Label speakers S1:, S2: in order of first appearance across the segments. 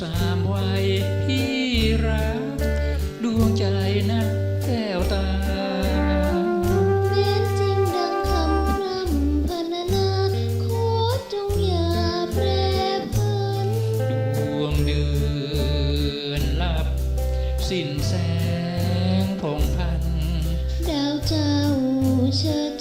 S1: สามวัยพี่รัก ดวงใจนะแก้วตา
S2: เป็นจริงดังคำรำพรรณนาขอจงยาแปรผัน
S1: ดวงเดือนลับสิ้นแสงพงพัน
S2: ดาวเจ้าเชิด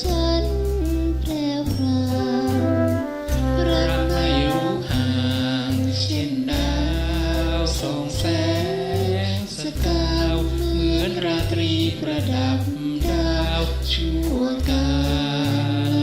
S1: อนราตรีประดับดาวชั่วกาล